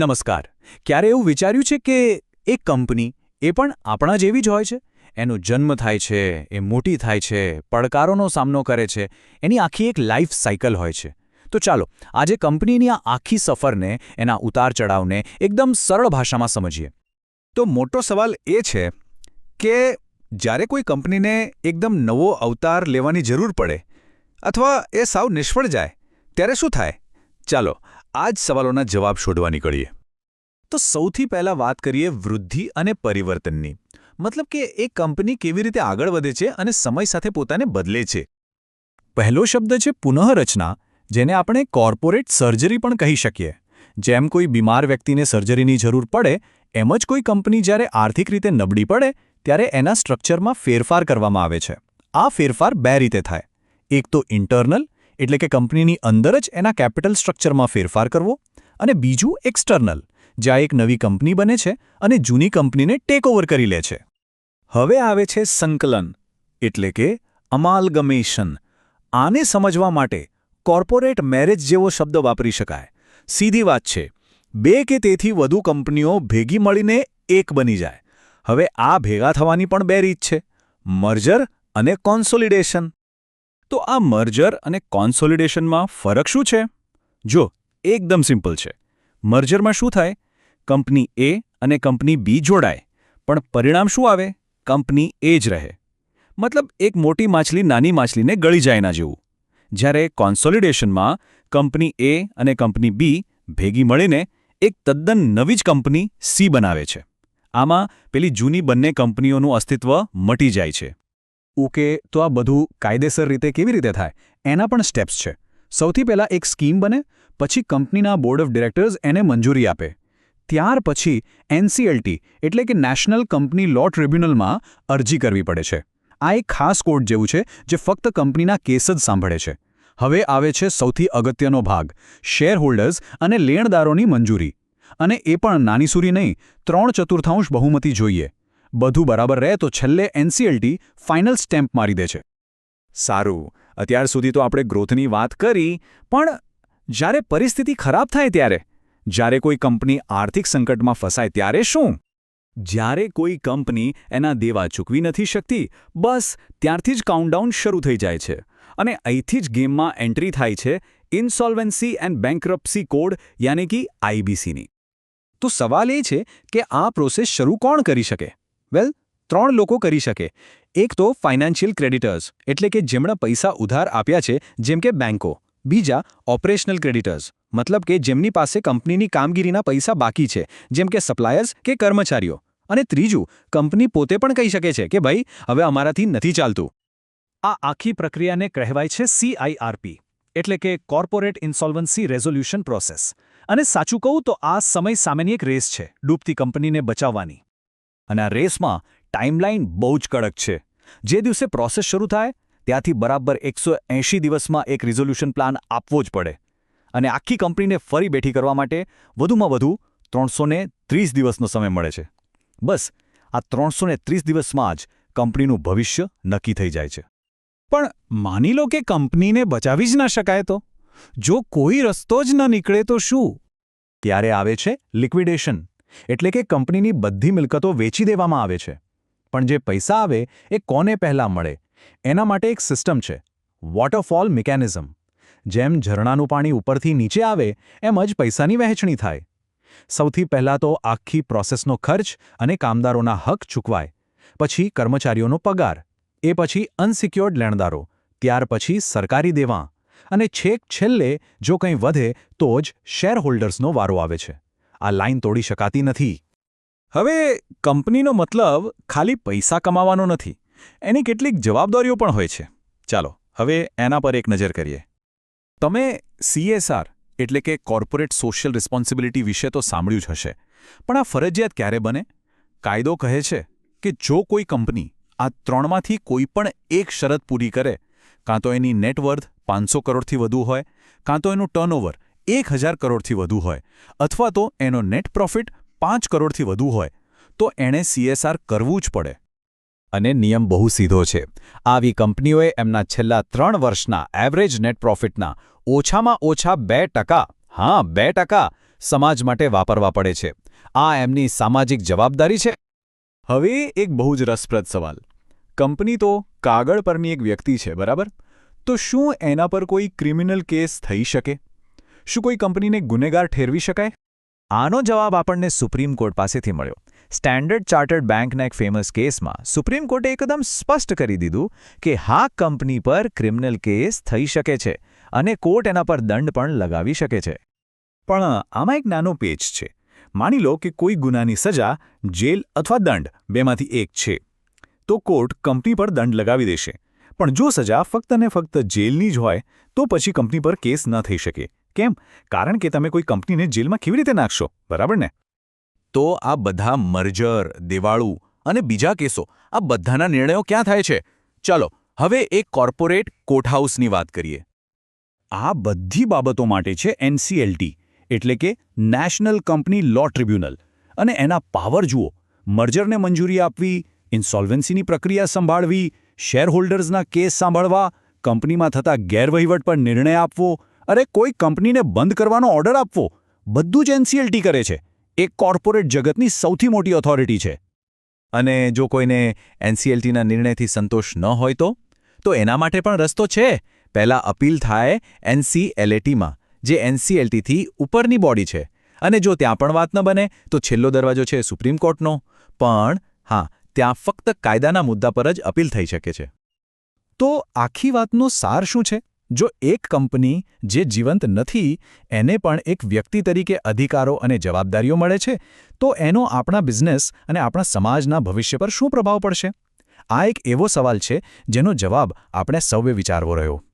નમસ્કાર. ક્યારે એવું વિચાર્યું છે કે એક કંપની એ પણ આપણા જેવી જ હોય છે? એનો જન્મ થાય છે, એ મોટી થાય છે, પડકારોનો સામનો કરે છે, એની આખી એક લાઈફ સાયકલ હોય છે. તો ચાલો, આજે કંપનીની આ આખી સફરને, એના ઉતાર ચઢાવને એકદમ સરળ ભાષામાં સમજીએ. તો મોટો સવાલ એ છે કે જ્યારે કોઈ કંપનીને એકદમ નવો અવતાર લેવાની જરૂર પડે, અથવા એ સાવ નિષ્ફળ જાય, ત્યારે શું થાય? ચાલો આ જ સવાલોના જવાબ શોધવા નીકળીએ. તો સૌથી પહેલા વાત કરીએ વૃદ્ધિ અને પરિવર્તનની. મતલબ કે એક કંપની કેવી રીતે આગળ વધે છે અને સમય સાથે પોતાને બદલે છે. પહેલો શબ્દ છે પુનઃરચના, જેને આપણે કોર્પોરેટ સર્જરી પણ કહી શકીએ. જેમ કોઈ બીમાર વ્યક્તિને સર્જરીની જરૂર પડે, એમ જ કોઈ કંપની જ્યારે આર્થિક રીતે નબળી પડે, ત્યારે એના સ્ટ્રક્ચરમાં ફેરફાર કરવામાં આવે છે. આ ફેરફાર બે રીતે થાય. એક તો ઇન્ટરનલ એટલે કે કંપનીની અંદર જ એના કેપિટલ સ્ટ્રક્ચરમાં ફેરફાર કરવો અને બીજું એક્સટર્નલ, જ્યાં એક નવી કંપની બને છે અને જૂની કંપનીને ટેકઓવર કરી લે છે. હવે આવે છે સંકલન, એટલે કે અમાલગમેશન. આને સમજવા માટે કોર્પોરેટ મેરેજ જેવો શબ્દ વાપરી શકાય. સીધી વાત છે, બે કે તેથી વધુ કંપનીઓ ભેગી મળીને એક બની જાય. હવે આ ભેગા થવાની પણ બે રીત છે, મર્જર અને કોન્સોલિડેશન. તો આ મર્જર અને કોન્સોલિડેશનમાં ફરક શું છે? જો, એકદમ સિમ્પલ છે. મર્જરમાં શું થાય? કંપની એ અને કંપની બી જોડાય, પણ પરિણામ શું આવે? કંપની એ જ રહે. મતલબ એક મોટી માછલી નાની માછલીને ગળી જાય ના જેવું. જ્યારે કોન્સોલિડેશનમાં કંપની એ અને કંપની બી ભેગી મળીને એક તદ્દન નવી જ કંપની સી બનાવે છે. આમાં પેલી જૂની બંને કંપનીઓનું અસ્તિત્વ મટી જાય છે. ઓકે, તો આ બધું કાયદેસર રીતે કેવી રીતે થાય? એના પણ સ્ટેપ્સ છે. સૌથી પહેલાં એક સ્કીમ બને, પછી કંપનીના બોર્ડ ઓફ ડિરેક્ટર્સ એને મંજૂરી આપે. ત્યાર પછી એનસીએલટી એટલે કે નેશનલ કંપની લો ટ્રિબ્યુનલમાં અરજી કરવી પડે છે. આ એક ખાસ કોર્ટ જેવું છે, જે ફક્ત કંપનીના કેસ જ સાંભળે છે. હવે આવે છે સૌથી અગત્યનો ભાગ શેરહોલ્ડર્સ અને લેણદારોની મંજૂરી. અને એ પણ નાની સુરી નહીં, ત્રણ ચતુર્થાંશ બહુમતી જોઈએ. બધું બરાબર રહે તો છેલ્લે એનસીએલટી ફાઇનલ સ્ટેમ્પ મારી દે છે. સારું, અત્યાર સુધી તો આપણે ગ્રોથની વાત કરી, પણ જ્યારે પરિસ્થિતિ ખરાબ થાય ત્યારે? જ્યારે કોઈ કંપની આર્થિક સંકટમાં ફસાય ત્યારે શું? જ્યારે કોઈ કંપની એના દેવા ચૂકવી નથી શકતી, બસ ત્યારથી જ કાઉન્ટડાઉન શરૂ થઈ જાય છે અને અહીંથી જ ગેમમાં એન્ટ્રી થાય છે ઇન્સોલ્વન્સી એન્ડ બેંકરપ્સી કોડ યાની કે આઈબીસીની તો સવાલ એ છે કે આ પ્રોસેસ શરૂ કોણ કરી શકે? વેલ ત્રણ લોકો કરી શકે. એક તો ફાઇનાન્શિયલ ક્રેડિટર્સ એટલે કે જેમણે પૈસા ઉધાર આપ્યા છે, જેમ કે બેન્કો બીજા ઓપરેશનલ ક્રેડિટર્સ મતલબ કે જેમની પાસે કંપનીની કામગીરીના પૈસા બાકી છે, જેમ કે સપ્લાયર્સ કે કર્મચારીઓ. અને ત્રીજું, કંપની પોતે પણ કહી શકે છે કે ભાઈ, હવે અમારાથી નથી ચાલતું. આ આખી પ્રક્રિયાને કહેવાય છે સીઆઈઆરપી એટલે કે કોર્પોરેટ ઇન્સોલ્વન્સી રેઝોલ્યુશન પ્રોસેસ અને સાચું કહું તો આ સમય સામેની એક રેસ છે, ડૂબતી કંપનીને બચાવવાની. અને આ રેસમાં ટાઈમલાઈન બહુ જ કડક છે. જે દિવસે પ્રોસેસ શરૂ થાય, ત્યાંથી બરાબર એકસો દિવસમાં એક રિઝોલ્યુશન પ્લાન આપવો જ પડે. અને આખી કંપનીને ફરી બેઠી કરવા માટે વધુમાં વધુ ત્રણસો દિવસનો સમય મળે છે. બસ, આ ત્રણસો દિવસમાં જ કંપનીનું ભવિષ્ય નક્કી થઈ જાય છે. પણ માની લો કે કંપનીને બચાવી જ ના શકાય તો? જો કોઈ રસ્તો જ ન નીકળે તો શું? ત્યારે આવે છે લિક્વિડેશન એટલે કે કંપનીની બધી મિલકતો વેચી દેવામાં આવે છે. પણ જે પૈસા આવે, એ કોને પહેલાં મળે? એના માટે એક સિસ્ટમ છે, વોટરફોલ મિકેનિઝમ. જેમ ઝરણાનું પાણી ઉપરથી નીચે આવે, એમ જ પૈસાની વહેંચણી થાય. સૌથી પહેલાં તો આખી પ્રોસેસનો ખર્ચ અને કામદારોના હક ચૂકવાય, પછી કર્મચારીઓનો પગાર, એ પછી અનસિક્યોર્ડ લેણદારો, ત્યાર પછી સરકારી દેવાં, અને છેક છેલ્લે જો કંઈ વધે, તો જ શેરહોલ્ડર્સનો વારો આવે છે. આ લાઇન તોડી શકાતી નથી. હવે, કંપનીનો મતલબ ખાલી પૈસા કમાવાનો નથી. એની કેટલીક જવાબદારીઓ પણ હોય છે. ચાલો, હવે એના પર એક નજર કરીએ. તમે સીએસઆર એટલે કે કોર્પોરેટ સોશિયલ રિસ્પોન્સિબિલિટી વિશે તો સાંભળ્યું જ હશે. પણ આ ફરજિયાત ક્યારે બને? કાયદો કહે છે કે જો કોઈ કંપની આ ત્રણમાંથી કોઈ પણ એક શરત પૂરી કરે, કાં તો એની નેટવર્થ પાંચસો કરોડથી વધુ હોય, કાં તો એનું ટર્નઓવર એક હજાર કરોડથી વધુ હોય અથવા તો એનો નેટ પ્રોફિટ પાંચ કરોડથી વધુ હોય, તો એણે સીએસઆર કરવું જ પડે. અને નિયમ બહુ સીધો છે. આવી કંપનીઓએ એમના છેલ્લા ત્રણ વર્ષના એવરેજ નેટ પ્રોફિટના ઓછામાં ઓછા બે ટકા, હા, બે ટકા સમાજ માટે વાપરવા પડે છે. આ એમની સામાજિક જવાબદારી છે. હવે એક બહુ જ રસપ્રદ સવાલ. કંપની તો કાગળ પરની એક વ્યક્તિ છે, બરાબર? તો શું એના પર કોઈ ક્રિમિનલ કેસ થઈ શકે? શું કોઈ કંપનીને ગુનેગાર ઠેરવી શકાય? આનો જવાબ આપણને સુપ્રીમ કોર્ટ પાસેથી મળ્યો. સ્ટેન્ડર્ડ ચાર્ટર્ડ બેંકના એક ફેમસ કેસમાં સુપ્રીમ કોર્ટે એકદમ સ્પષ્ટ કરી દીધું કે હા, કંપની પર ક્રિમિનલ કેસ થઈ શકે છે અને કોર્ટ એના પર દંડ પણ લગાવી શકે છે. પણ આમાં એક નાનો પેચ છે. માની લો કે કોઈ ગુનાની સજા જેલ અથવા દંડ બેમાંથી એક છે. તો કોર્ટ કંપની પર દંડ લગાવી દેશે. પણ જો સજા ફક્ત ને ફક્ત જેલની જ હોય, તો પછી કંપની પર કેસ ન થઈ શકે. કેમ? કારણ કે તમે કોઈ કંપનીને જેલમાં કેવી રીતે નાખશો? બરાબર ને? તો આ બધા મર્જર, દેવાળું અને બીજા કેસો, આ બધાના નિર્ણયો ક્યાં થાય છે? ચાલો, હવે એક કોર્પોરેટ કોર્ટહાઉસની વાત કરીએ. આ બધી બાબતો માટે છે એનસીએલટી એટલે કે નેશનલ કંપની લો ટ્રિબ્યુનલ. અને એના પાવર જુઓ, મર્જરને મંજૂરી આપવી, ઇન્સોલ્વન્સીની પ્રક્રિયા સંભાળવી, શેરહોલ્ડર્સના કેસ સાંભળવા, કંપનીમાં થતા ગેરવહીવટ પર નિર્ણય આપવો અરે કોઈ કંપનીને બંધ કરવાનો ઓર્ડર આપવો. બધું જ એનસીએલટી કરે છે. એ કોર્પોરેટ જગતની સૌથી મોટી ઓથોરિટી છે. અને જો કોઈને એનસીએલટીના નિર્ણયથી સંતોષ ન હોય તો? તો એના માટે પણ રસ્તો છે. પહેલાં અપીલ થાય એનસીએલએટીમાં જે એનસીએલટીથી ઉપરની બોડી છે. અને જો ત્યાં પણ વાત ન બને, તો છેલ્લો દરવાજો છે સુપ્રીમ કોર્ટનો પણ, હા, ત્યાં ફક્ત કાયદાના મુદ્દા પર જ અપીલ થઈ શકે છે. તો આખી વાતનો સાર શું છે? જો એક કંપની જે જીવંત નથી, એને પણ એક વ્યક્તિ તરીકે અધિકારો અને જવાબદારીઓ મળે છે, તો એનો આપણા બિઝનેસ અને આપણા સમાજના ભવિષ્ય પર શું પ્રભાવ પડશે? આ એક એવો સવાલ છે જેનો જવાબ આપણે સૌએ વિચારવો રહ્યો.